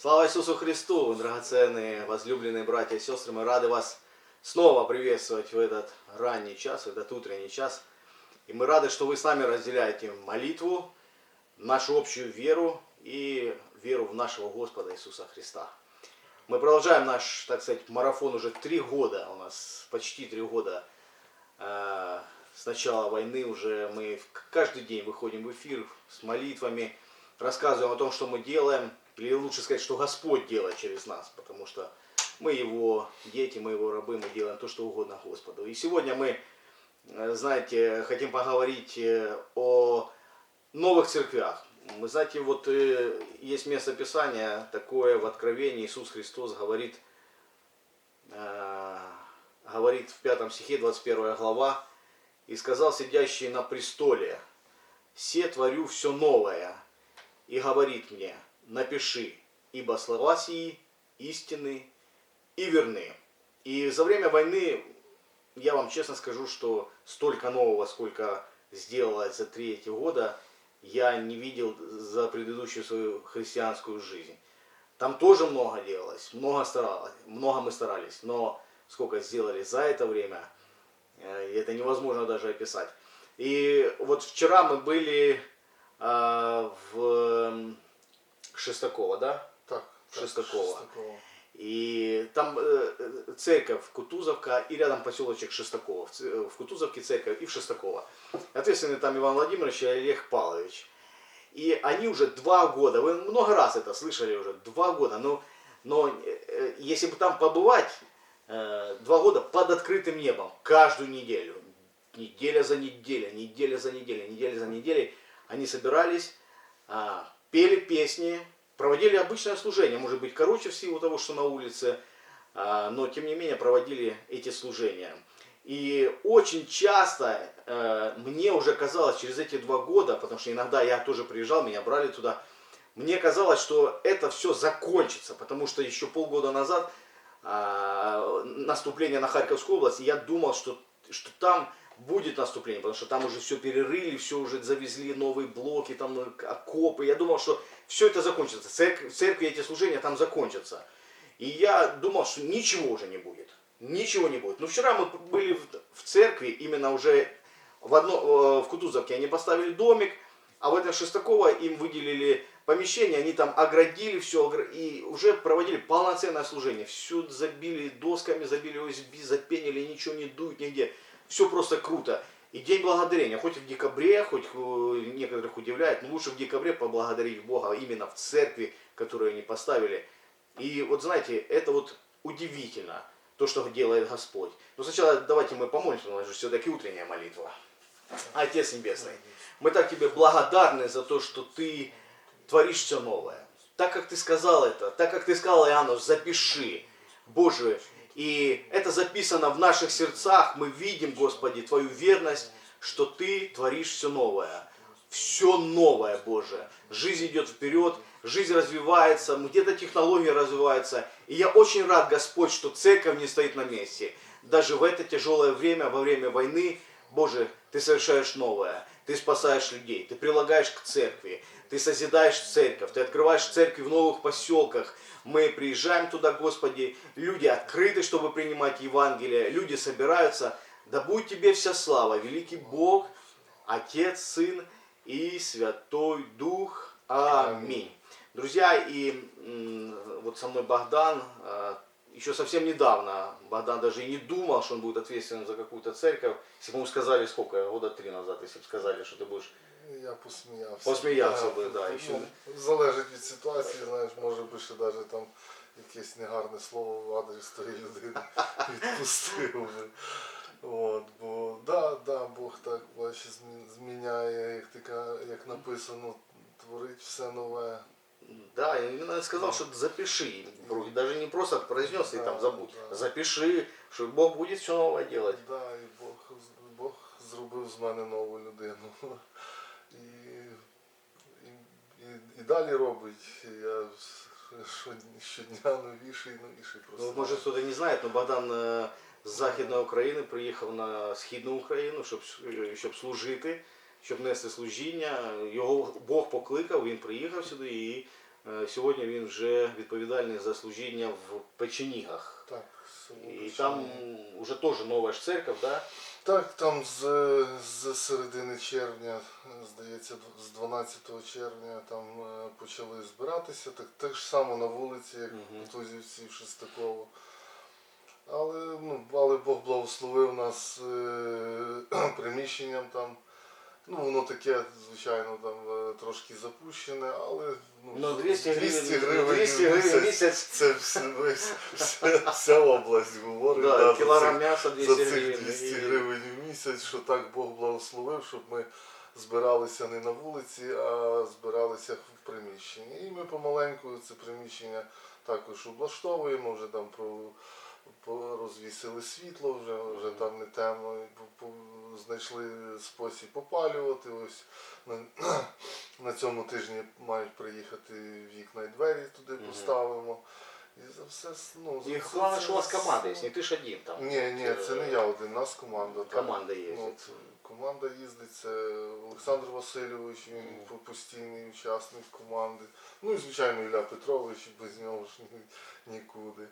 Слава Иисусу Христу, драгоценные, возлюбленные братья и сестры, мы рады вас снова приветствовать в этот ранний час, в этот утренний час. И мы рады, что вы с нами разделяете молитву, нашу общую веру и веру в нашего Господа Иисуса Христа. Мы продолжаем наш, так сказать, марафон уже три года, у нас почти три года э, с начала войны уже мы каждый день выходим в эфир с молитвами, рассказываем о том, что мы делаем, или лучше сказать, что Господь делает через нас, потому что мы Его дети, мы Его рабы, мы делаем то, что угодно Господу. И сегодня мы, э, знаете, хотим поговорить э, о новых церквях. Вы знаете, вот э, есть место Писания такое в Откровении, Иисус Христос говорит, говорит в пятом стихе, 21 глава, «И сказал сидящий на престоле, «Се творю все новое, и говорит мне, напиши, ибо слова сии истинны и верны». И за время войны, я вам честно скажу, что столько нового, сколько сделалось за три эти года, я не видел за предыдущую свою христианскую жизнь. Там тоже много делалось, много старалось, много мы старались, но сколько сделали за это время, э, это невозможно даже описать. И вот вчера мы были а, в м, Шестаково, да? Так, так, Шестакова. Шестакова. И там э, э, церковь Кутузовка и рядом поселочек Шестакова. В, в Кутузовке церковь и в Шестаково. Ответственный там Иван Владимирович и Олег Павлович. И они уже два года, вы много раз это слышали уже, два года, но, но э, э, если бы там побывать, э, два года под открытым небом, каждую неделю, неделя за неделей, неделя за неделей, неделя за неделей, они собирались, а, пели песни, проводили обычное служение, может быть, короче в силу того, что на улице, а, но тем не менее проводили эти служения. И очень часто э, мне уже казалось через эти два года, потому что иногда я тоже приезжал, меня брали туда, мне казалось, что это все закончится, потому что еще полгода назад а, наступление на Харьковскую область, я думал, что, что там будет наступление, потому что там уже все перерыли, все уже завезли новые блоки, там ну, окопы. Я думал, что все это закончится, церковь, церкви эти служения там закончатся. И я думал, что ничего уже не будет. Ничего не будет. Но вчера мы были в, в церкви, именно уже в, одно, э, в Кутузовке они поставили домик, а в этом Шестаково им выделили помещение, они там оградили все и уже проводили полноценное служение. Все забили досками, забили OSB, запенили, ничего не дует нигде. Все просто круто. И День Благодарения, хоть в декабре, хоть э, некоторых удивляет, но лучше в декабре поблагодарить Бога именно в церкви, которую они поставили. И вот знаете, это вот удивительно, то, что делает Господь. Но сначала давайте мы помолимся, у нас же все-таки утренняя молитва. Отец Небесный, мы так тебе благодарны за то, что ты творишь все новое. Так как ты сказал это, так как ты сказал Иоанну, запиши, Боже, и это записано в наших сердцах, мы видим, Господи, Твою верность, что Ты творишь все новое. Все новое, Боже. Жизнь идет вперед, жизнь развивается, где-то технологии развиваются. И я очень рад, Господь, что церковь не стоит на месте. Даже в это тяжелое время, во время войны, Боже, Ты совершаешь новое. Ты спасаешь людей, Ты прилагаешь к церкви, Ты созидаешь церковь, Ты открываешь церкви в новых поселках. Мы приезжаем туда, Господи, люди открыты, чтобы принимать Евангелие, люди собираются. Да будет Тебе вся слава, великий Бог, Отец, Сын и Святой Дух. Аминь. Друзья, и вот со мной Богдан, э, еще совсем недавно, Богдан даже и не думал, что он будет ответственным за какую-то церковь. Если бы ему сказали, сколько, года три назад, если бы сказали, что ты будешь Я посміявся. Посміявся би, да, і що- Ну, залежить від ситуації, знаєш, може би ще навіть там якесь негарне слово в адрес тої людини відпустив би. От, бо да, да, Бог так бачиш, змі- зміняє, як ти ка- як написано, творить все нове. Да, именно сказал, что запиши. Вроде Даже не просто произнес и там забудь. Да. Запиши, что Бог будет все новое делать. Да, і Бог, Бог зробив з мене нову людину. І, і, і, і далі робить. Я щодня, новіший, новіший Ну, просто. может, кто-то не знает, но Богдан э, з Західної України приїхав на Східну Україну, щоб, щоб служити, щоб нести служіння. Його Бог покликав, він приїхав сюди і е, сьогодні він вже відповідальний за служіння в печенігах. Так, І там вже теж нова ж церковь, да? Так, там з, з середини червня, здається, з 12 червня там е, почали збиратися, так, так ж само на вулиці, як Мгм. в Тузівці, в Шестаково. Але, ну, але Бог благословив нас е, приміщенням там. Ну, воно таке, звичайно, там е, трошки запущене, але ну, Ну, 200 гривень, 200 гривень, 200 в гривень місяць. Це весь, вся, вся область говорить. Да, за кілограм м'яса за 200 цих гривень. 200 І- гривень в місяць, що так Бог благословив, щоб ми збиралися не на вулиці, а збиралися в приміщенні. І ми помаленьку це приміщення також облаштовуємо, вже там про, розвісили світло, вже, вже там не темно. Знайшли спосіб опалювати. Ось на, на цьому тижні мають приїхати вікна і двері туди поставимо. І за все ну, І за головне, це- що у вас команда є, не ти ж один там. ні, ні, це не я один, у нас команда. так. Команда є. Ну, от, команда їздить, це Олександр Васильович, він по- постійний учасник команди. Ну і звичайно Ілля Петрович, без нього ж ні- нікуди.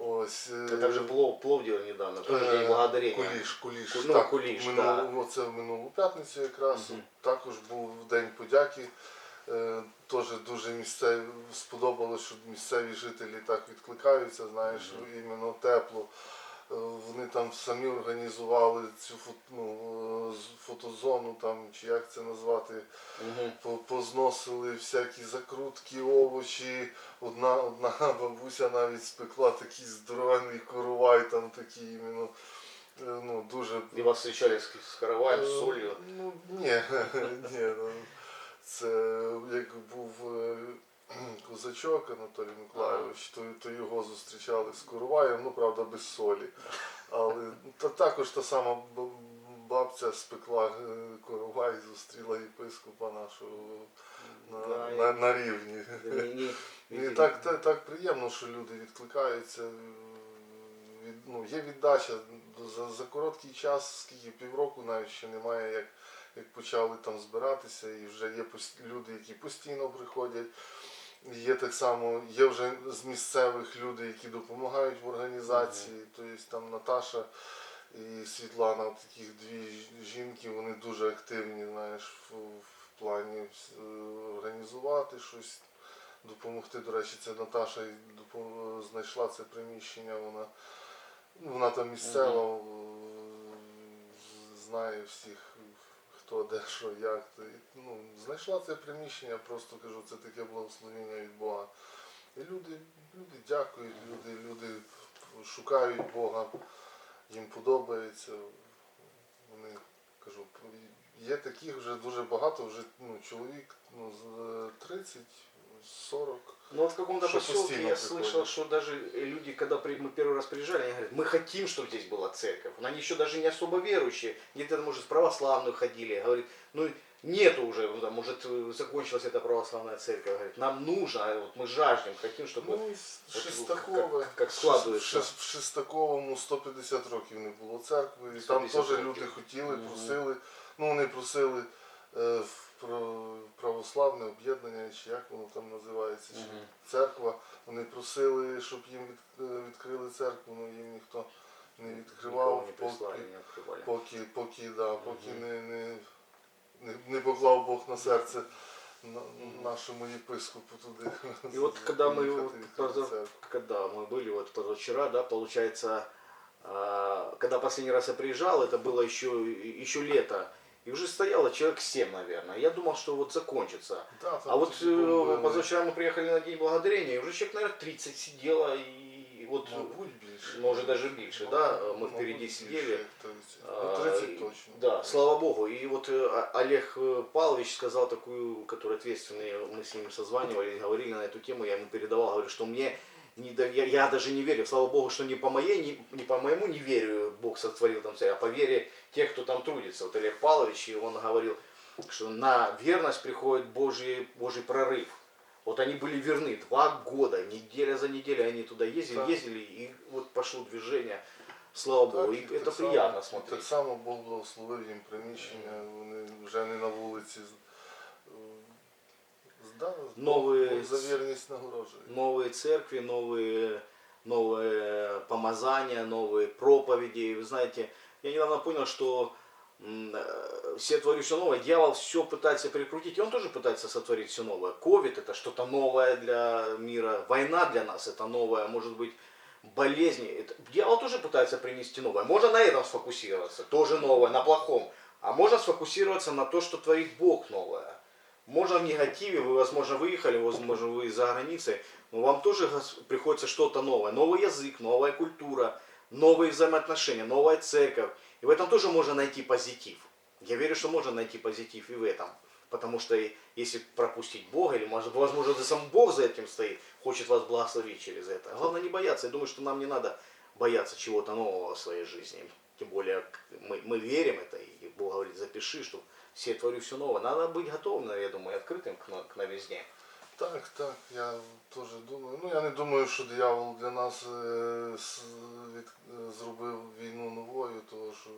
Ось. е, Это вже плов, плов делали недавно, е, День благодарения. Куліш, куліш. Ку- ну, так, куліш, минулу, Це в минулу п'ятницю якраз. Мгм. Також був День подяки. Е, Теж дуже місцеві сподобалось, що місцеві жителі так відкликаються, знаєш, іменно тепло. Е, Вони там самі організували цю ну, фотозону, там, чи як це назвати, по- позносили всякі закрутки, овочі. Одна, одна бабуся навіть спекла такий здоровенний коровай, там такий іменно. е, Ну, дуже И вас встречали с, с караваем, с Е, солью. Ну, ні, ні. ну, Це як був е, козачок Анатолій Миколайович, то, то його зустрічали з короваєм, ну правда без солі. Але та, також та сама бабця спекла е, коровай, зустріла єпископа нашого на, Да, на, на рівні. Не- не- І так, так, так приємно, що люди відкликаються. Від, ну, є віддача за, за короткий час, скільки півроку навіть ще немає, як, як почали там збиратися, і вже є люди, які постійно приходять. Є так само, є вже з місцевих люди, які допомагають в організації. Тобто там Наташа і Світлана, от таких дві жінки, вони дуже активні, знаєш, в, в плані е, організувати щось допомогти. До речі, це Наташа знайшла це приміщення. Вона, вона там місцева, е, знає всіх, хто де, що, як. Ну, знайшла це приміщення, просто кажу, це таке благословення від Бога. І люди, люди дякують, люди, люди шукають Бога, їм подобається. Вони кажу, є таких вже дуже багато, вже ну, чоловік ну, з 30, 40. Ну вот в каком-то Что поселке постоянно я приходят. слышал, что даже люди, когда при- мы первый раз приезжали, они говорят, мы хотим, чтобы здесь была церковь. Но они еще даже не особо верующие, где-то, может, в православную ходили. Говорит, ну нету уже, ну, там, может, э, закончилась эта православная церковь. Говорит, нам нужно, а вот мы жаждем, хотим, чтобы... Ну, і от Шестакове. як- як складується. В Шес- В Шестаковому 150 років не було церкви, і там 150 теж років. люди хотіли, Мгм. просили. Ну, вони просили е, в про- православне об'єднання, чи як воно там називається, чи Мгм. церква. Вони просили, щоб їм від- е, відкрили церкву, але їм ніхто не Никого відкривав, не поки, прислали, не открывали. поки, поки, да, поки Мгм. не, не, не, не поклав Бог на серце на, нашому єпископу туди. И вот когда мы поїхати вот відкрити поза- церкву. когда мы были вот позавчера, да, получается, а, когда последний раз я приезжал, это было еще, еще лето, и уже стояло человек 7, наверное. Я думал, что вот закончится. Да, там А вот тоді бомбили. э, позавчера мы приехали на День Благодарения, и уже человек, наверное, 30 сидело, и вот, Мабуть, більше. может даже больше, да, мы Мабуть, впереди більше, сидели. як 30. А, Ну, 30 и- точно. Да, слава богу. И вот э, А- Олег э, Павлович сказал такую, который ответственный, мы с ним созванивались, говорили на эту тему, я ему передавал, говорю, что мне не до- я, я даже не верю, слава богу, что не по моей, не, не по моему неверию Бог сотворил там царя, а по вере тех, кто там трудится. Вот Олег Павлович, и он говорил, что на верность приходит Божий, Божий прорыв. Вот они были верны два года, неделя за неделей они туда ездили, Да. ездили, и вот пошло движение, слава Богу, Так, и і это так само- приятно і смотреть. Так само Бог благословив їм приміщення, вони вже не на вулиці. З- Да, Новые Бог за вірність нагороджує. новые церкви, новые, новые помазания, новые проповеди. Вы знаете, я недавно понял, что э, все творю все новое, дьявол все пытается прикрутить, и он тоже пытается сотворить все новое. Ковид это что-то новое для мира, война для нас это новое, может быть, болезни. Это- Дьявол тоже пытается принести новое. Можно на этом сфокусироваться, тоже новое, на плохом. А можно сфокусироваться на то, что творит Бог новое. Можно в негативе, вы, возможно, выехали, возможно, вы за границей, но вам тоже приходится что-то новое. Новый язык, новая культура, новые взаимоотношения, новая церковь. И в этом тоже можно найти позитив. Я верю, что можно найти позитив и в этом. Потому что если пропустить Бога, или возможно, да сам Бог за этим стоит, хочет вас благословить через это. Главное не бояться. Я думаю, что нам не надо бояться чего-то нового в своей жизни. Тем более мы, мы верим это, и Бог говорит, запиши, что все творю все новое. Надо быть готовым, я думаю, открытым к, к новизне. Так, так, я теж думаю. Ну я не думаю, що диявол для нас е, від, зробив війну новою, тому що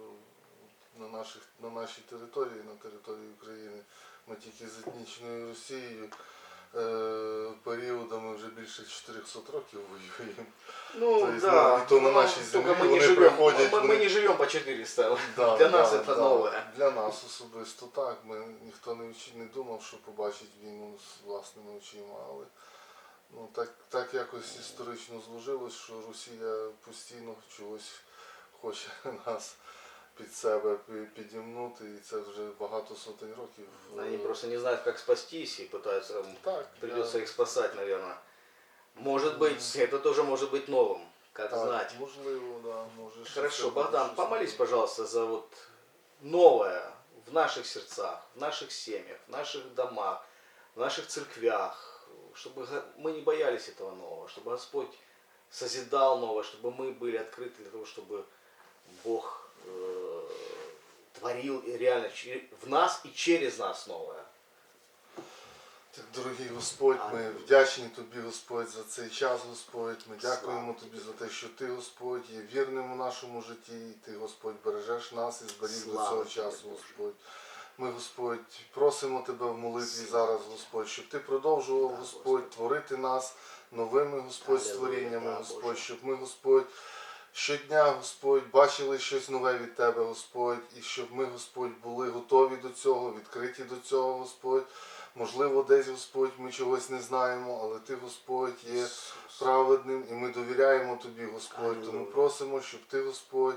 на, наших, на нашій території, на території України, ми тільки з етнічною Росією періодами вже більше 400 років воюємо. Ну, То есть, да. ну, и то на ну, нашей только земле мы не они живем, приходят, мы, мы они- не живем по 400. Да, Для нас да, это да. новое. Для нас особисто так. Ми ніхто не вчи- не думав, що побачить війну з власними очима, але ну так, так якось історично зложилось, що Росія постійно чогось хоче нас під себе пі- підімнути, і це вже багато сотень років. Они Е, просто не знают, как спастись и пытаются, м, так, придется я- их спасать, наверное. Может быть, это тоже может быть новым, как так, знать. можливо, да, може. ще Хорошо, це буде Богдан, щось помолись, нове. пожалуйста, за вот новое в наших сердцах, в наших семьях, в наших домах, в наших церквях, чтобы го- мы не боялись этого нового, чтобы Господь созидал новое, чтобы мы были открыты для того, чтобы Бог э, творил реально в нас и через нас новое. Так, дорогий Господь, ми вдячні тобі, Господь, за цей час, Господь. Ми дякуємо тобі за те, що ти, Господь, є вірним у нашому житті, і ти, Господь, бережеш нас і зберіг до цього часу, Господь. Ми, Господь, просимо тебе в молитві зараз, Господь, щоб ти продовжував, Господь, творити нас новими, Господь, створіннями, Господь, щоб ми, Господь. Щодня, Господь, бачили щось нове від Тебе, Господь, і щоб ми, Господь, були готові до цього, відкриті до цього, Господь. Можливо, десь, Господь, ми чогось не знаємо, але Ти, Господь, є праведним, і ми довіряємо Тобі, Господь. Тому просимо, щоб Ти, Господь,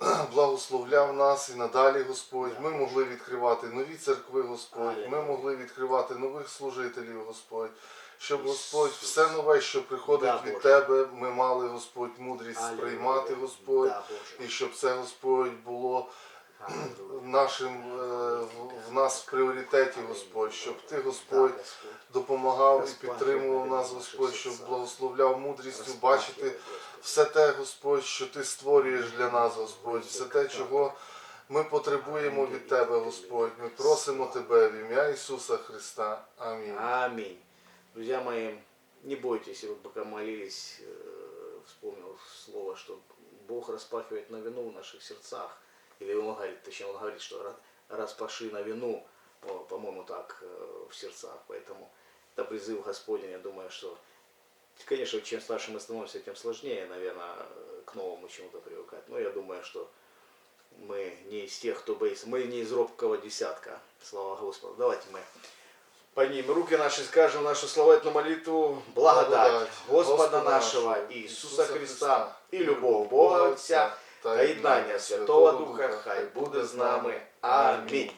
благословляв нас і надалі, Господь. Ми могли відкривати нові церкви, Господь. Ми могли відкривати нових служителів, Господь. Щоб Господь все нове, що приходить Да, від Тебе, ми мали, Господь, мудрість Алілуя. сприймати, Господь, Да, і щоб це, Господь, було нашим е, в, нас в пріоритеті, Господь, щоб Ти, Господь, допомагав і підтримував нас, Господь, щоб благословляв мудрістю бачити все те, Господь, що ти створюєш для нас, Господь, все те, чого ми потребуємо від Тебе, Господь. Ми просимо Тебе в ім'я Ісуса Христа. Амінь. Аминь. Друзья мои, не бойтесь, вы пока молились, э, вспомнил слово, что Бог распахивает новину в наших сердцах. Или он говорит, точнее, он говорит, что «Ра- распаши новину, о, по-моему, так, э, в сердцах. Поэтому это призыв Господень, я думаю, что, конечно, чем старше мы становимся, тем сложнее, наверное, к новому чему-то привыкать. Но я думаю, что мы не из тех, кто боится, мы не из робкого десятка. Слава Господу. Давайте мы поднимем руки наши, скажем нашу славительную молитву. Благодать Благодать Господа нашего Иисуса Христа и любовь Бога Отця та єднання Святого Духа хай буде з нами. Амінь.